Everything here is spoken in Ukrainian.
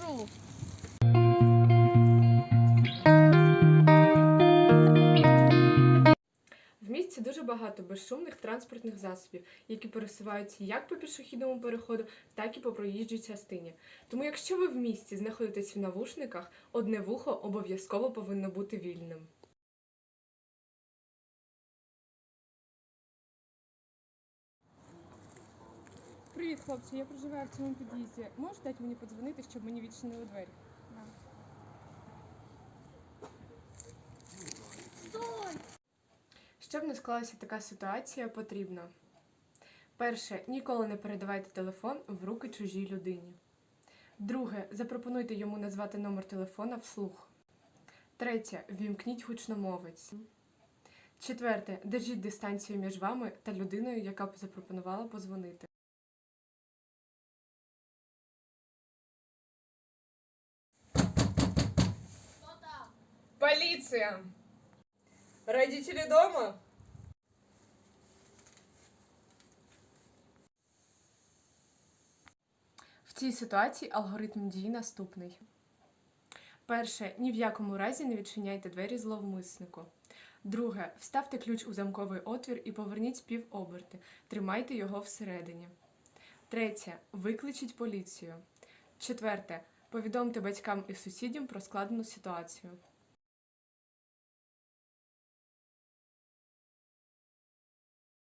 рух. В місті дуже багато безшумних транспортних засобів, які пересуваються як по пішохідному переходу, так і по проїжджій частині. Тому, якщо ви в місті знаходитесь в навушниках, одне вухо обов'язково повинно бути вільним. Привіт, хлопці. Я проживаю в цьому під'їзді. Можете дати мені подзвонити, щоб мені відчинили двері? Щоб не склалася така ситуація, потрібно перше, ніколи не передавайте телефон в руки чужій людині. Друге, запропонуйте йому назвати номер телефона вслух. Третє, вімкніть гучномовець. Четверте, держіть дистанцію між вами та людиною, яка запропонувала позвонити. Полиция! Родители дома? В цій ситуації алгоритм дій наступний. Перше, ні в якому разі не відчиняйте двері зловмиснику. Друге, вставте ключ у замковий отвір і поверніть півоберти. Тримайте його всередині. Третє, викличіть поліцію. Четверте, повідомте батькам і сусідям про складену ситуацію.